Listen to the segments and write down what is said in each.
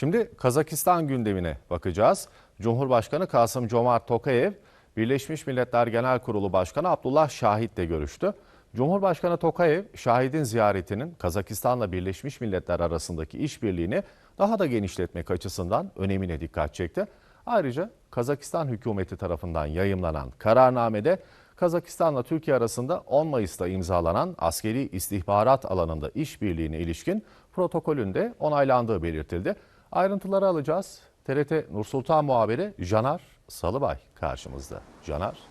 Şimdi Kazakistan gündemine bakacağız. Cumhurbaşkanı Kasım Comart Tokayev, Birleşmiş Milletler Genel Kurulu Başkanı Abdullah Şahit'le görüştü. Cumhurbaşkanı Tokayev, Şahit'in ziyaretinin Kazakistan'la Birleşmiş Milletler arasındaki işbirliğini daha da genişletmek açısından önemine dikkat çekti. Ayrıca Kazakistan hükümeti tarafından yayımlanan kararnamede Kazakistan'la Türkiye arasında 10 Mayıs'ta imzalanan askeri istihbarat alanında işbirliğine ilişkin protokolün de onaylandığı belirtildi. Ayrıntıları alacağız. TRT Nur Sultan muhabiri Canar Salıbay karşımızda. Canar.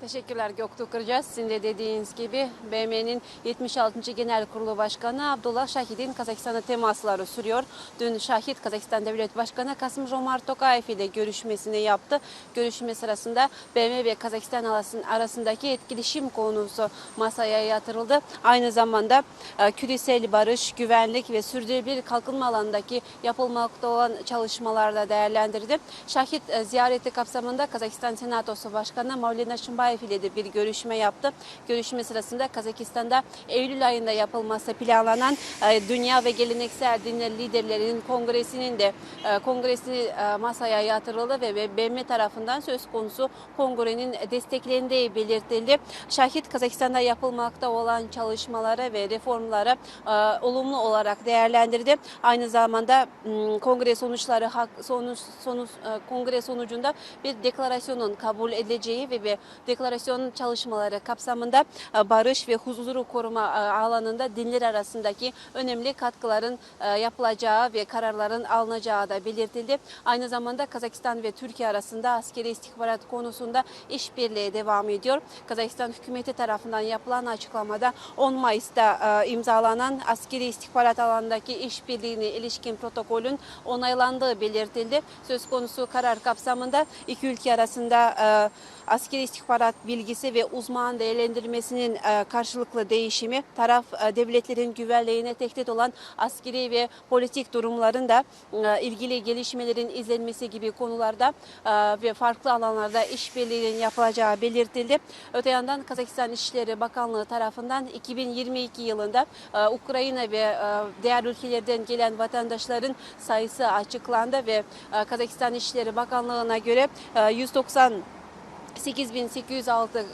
Teşekkürler Göktuğ Kıracağız. Sizin de dediğiniz gibi BM'nin 76. Genel Kurulu Başkanı Abdullah Şahit'in Kazakistan'a temasları sürüyor. Dün Şahit Kazakistan Devlet Başkanı Kasım Jomart Tokayev ile görüşmesini yaptı. Görüşme sırasında BM ve Kazakistan arasındaki etkileşim konusu masaya yatırıldı. Aynı zamanda e, küresel barış, güvenlik ve sürdürülebilir kalkınma alanındaki yapılmakta olan çalışmalar da değerlendirdi. Şahit e, ziyareti kapsamında Kazakistan Senatosu Başkanı Mavlina Şimbayev ile de bir görüşme yaptı. Görüşme sırasında Kazakistan'da Eylül ayında yapılması planlanan e, dünya ve geleneksel dinler liderlerinin kongresinin de e, kongresi e, masaya yatırıldı ve BM tarafından söz konusu kongrenin desteklendiği belirtildi. Şahit Kazakistan'da yapılmakta olan çalışmalara ve reformlara olumlu olarak değerlendirdi. Aynı zamanda kongre sonuçları sonuç, sonuç kongre sonucunda bir deklarasyonun kabul edileceği ve bir deklarasyon çalışmaları kapsamında e, barış ve huzuru koruma e, alanında dinler arasındaki önemli katkıların e, yapılacağı ve kararların alınacağı da belirtildi. Aynı zamanda Kazakistan ve Türkiye arasında askeri istihbarat konusunda işbirliği devam ediyor. Kazakistan hükümeti tarafından yapılan açıklamada 10 Mayıs'ta imzalanan askeri istihbarat alanındaki işbirliğine ilişkin protokolün onaylandığı belirtildi. Söz konusu karar kapsamında iki ülke arasında askeri istihbarat bilgisi ve uzman değerlendirmesinin e, karşılıklı değişimi, taraf e, devletlerin güvenliğine tehdit olan askeri ve politik durumların da e, ilgili gelişmelerin izlenmesi gibi konularda ve farklı alanlarda işbirliğinin yapılacağı belirtildi. Öte yandan Kazakistan İçişleri Bakanlığı tarafından 2022 yılında Ukrayna ve diğer ülkelerden gelen vatandaşların sayısı açıklandı ve Kazakistan İçişleri Bakanlığı'na göre e, 190 8806 e,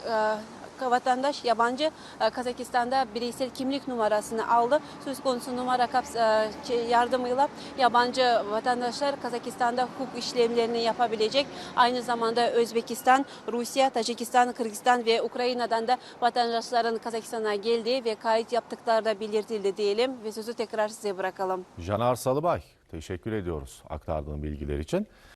vatandaş yabancı e, Kazakistan'da bireysel kimlik numarasını aldı. Söz konusu numara kaps e, şey, yardımıyla yabancı vatandaşlar Kazakistan'da hukuk işlemlerini yapabilecek. Aynı zamanda Özbekistan, Rusya, Tacikistan, Kırgızistan ve Ukrayna'dan da vatandaşların Kazakistan'a geldiği ve kayıt yaptıkları da belirtildi diyelim ve sözü tekrar size bırakalım. Canar Salıbay teşekkür ediyoruz aktardığın bilgiler için.